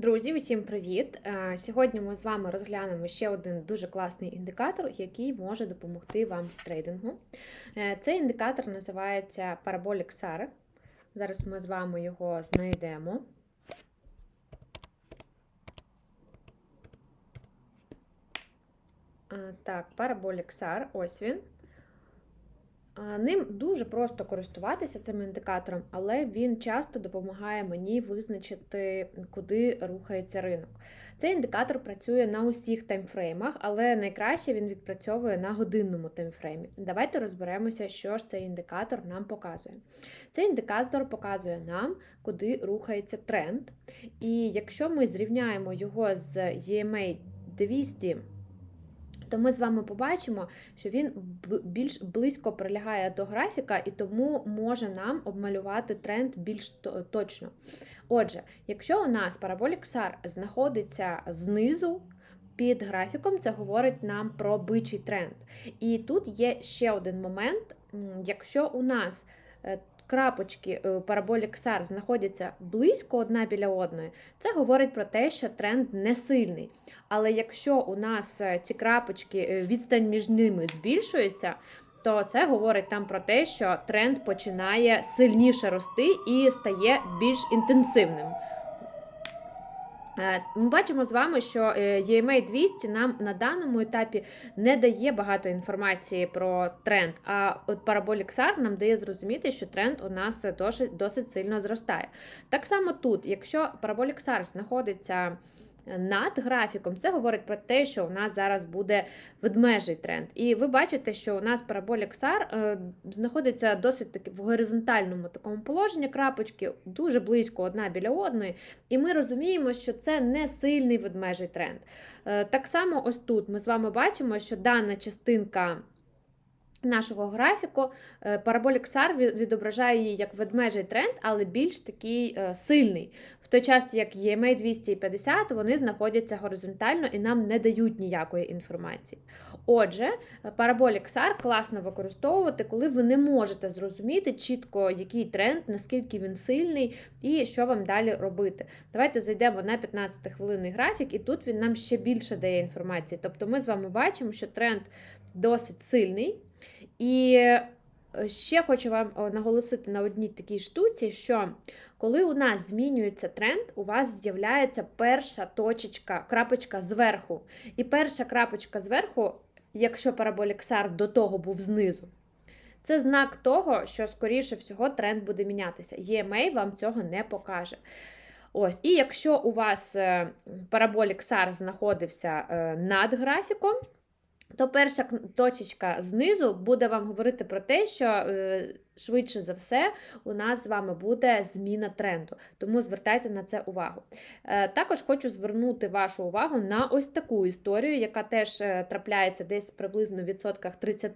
Друзі, усім привіт! Е, Сьогодні ми з вами розглянемо ще один дуже класний індикатор, який може допомогти вам в трейдингу. Е, Цей індикатор називається Parabolic SAR. Зараз ми з вами його знайдемо. Е, Так, Parabolic SAR, ось він. Ним дуже просто користуватися цим індикатором, але він часто допомагає мені визначити, куди рухається ринок. Цей індикатор працює на усіх таймфреймах, але найкраще він відпрацьовує на годинному таймфреймі. Давайте розберемося, що ж цей індикатор нам показує. Цей індикатор показує нам, куди рухається тренд. І якщо ми зрівняємо його з EMA 200 то ми з вами побачимо, що він більш близько прилягає до графіка і тому може нам обмалювати тренд більш точно. Отже, якщо у нас Parabolic SAR знаходиться знизу, під графіком, це говорить нам про бичий тренд. І тут є ще один момент: якщо у нас е, крапочки параболік SAR знаходяться близько одна біля одної, це говорить про те, що тренд не сильний. Але якщо у нас е, ці крапочки, е, відстань між ними збільшується, то це говорить там про те, що тренд починає сильніше рости і стає більш інтенсивним. Е, ми бачимо з вами, що EMA 200 нам на даному етапі не дає багато інформації про тренд, а от Parabolic SAR нам дає зрозуміти, що тренд у нас досить, досить сильно зростає. Так само тут, якщо Parabolic SAR знаходиться над графіком, це говорить про те, що у нас зараз буде ведмежий тренд. І ви бачите, що у нас Parabolic SAR е, знаходиться досить таки в горизонтальному такому положенні крапочки, дуже близько одна біля одної. І ми розуміємо, що це не сильний ведмежий тренд. Е, так само, ось тут ми з вами бачимо, що дана частинка. Нашого графіку Parabolic SAR відображає її як ведмежий тренд, але більш такий е, сильний. В той час, як EMA 250, вони знаходяться горизонтально і нам не дають ніякої інформації. Отже, Parabolic SAR класно використовувати, коли ви не можете зрозуміти чітко, який тренд, наскільки він сильний і що вам далі робити. Давайте зайдемо на 15-хвилинний графік, і тут він нам ще більше дає інформації. Тобто ми з вами бачимо, що тренд досить сильний. І е, ще хочу вам наголосити на одній такій штуці, що коли у нас змінюється тренд, у вас з'являється перша точечка, крапочка зверху. І перша крапочка зверху, якщо параболіксар до того був знизу, це знак того, що, скоріше всього, тренд буде мінятися. EMA вам цього не покаже. Ось, І якщо у вас параболік SAR знаходився е, над графіком, то перша точечка знизу буде вам говорити про те, що е, швидше за все у нас з вами буде зміна тренду. Тому звертайте на це увагу. Е, також хочу звернути вашу увагу на ось таку історію, яка теж е, трапляється десь приблизно в відсотках 30,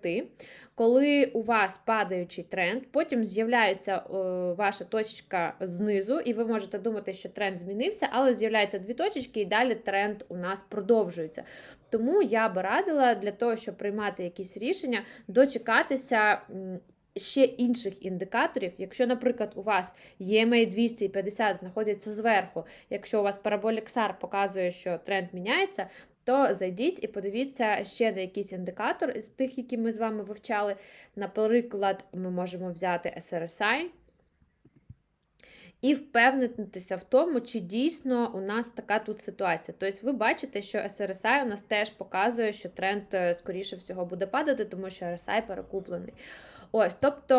коли у вас падаючий тренд, потім з'являється ваша точечка знизу, і ви можете думати, що тренд змінився, але з'являються дві точечки, і далі тренд у нас продовжується. Тому я би радила для того, щоб приймати якісь рішення, дочекатися. Ще інших індикаторів, якщо, наприклад, у вас EMA 250 знаходиться зверху, якщо у вас параболіксар показує, що тренд міняється, то зайдіть і подивіться ще на якийсь індикатор з тих, які ми з вами вивчали. Наприклад, ми можемо взяти SRSI і впевнитися в тому, чи дійсно у нас така тут ситуація. Тобто, ви бачите, що SRSI у нас теж показує, що тренд, е, скоріше всього, буде падати, тому що RSI перекуплений. Ось, тобто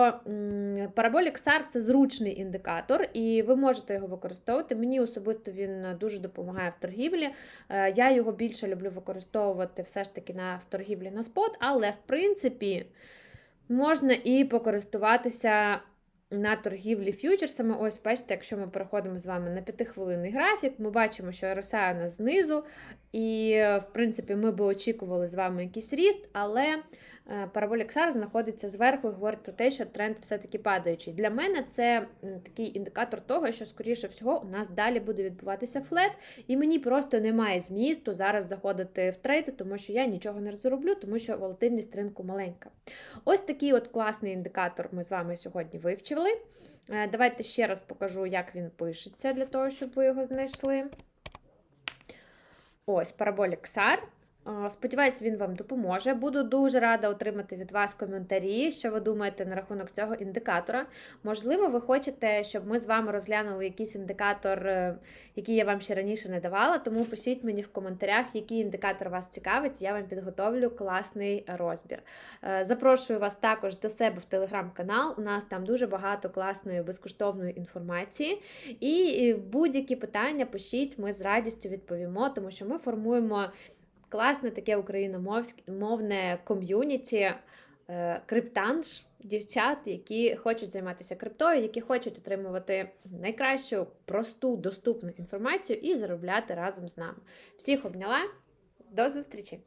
Parabolic SAR – це зручний індикатор, і ви можете його використовувати. Мені особисто він дуже допомагає в торгівлі. Е, я його більше люблю використовувати все ж таки на в торгівлі на спот, але в принципі можна і покористуватися на торгівлі ф'ючерсами. Ось, бачите, якщо ми переходимо з вами на 5-хвилинний графік, ми бачимо, що RSI у нас знизу, і, в принципі, ми би очікували з вами якийсь ріст, але Parabolic SAR знаходиться зверху і говорить про те, що тренд все-таки падаючий. Для мене це такий індикатор того, що, скоріше всього, у нас далі буде відбуватися флет, і мені просто немає змісту зараз заходити в трейди, тому що я нічого не розроблю, тому що волатильність ринку маленька. Ось такий от класний індикатор ми з вами сьогодні вивчили знайшли. Е, давайте ще раз покажу, як він пишеться, для того, щоб ви його знайшли. Ось, параболік SAR. Сподіваюсь, він вам допоможе. Буду дуже рада отримати від вас коментарі, що ви думаєте на рахунок цього індикатора. Можливо, ви хочете, щоб ми з вами розглянули якийсь індикатор, е, який я вам ще раніше не давала. Тому пишіть мені в коментарях, який індикатор вас цікавить. Я вам підготовлю класний розбір. Е, Запрошую вас також до себе в телеграм-канал. У нас там дуже багато класної безкоштовної інформації. І будь-які питання пишіть, ми з радістю відповімо, тому що ми формуємо класне таке україномовне ком'юніті е, криптанж, дівчат, які хочуть займатися криптою, які хочуть отримувати найкращу, просту, доступну інформацію і заробляти разом з нами. Всіх обняла, до зустрічі!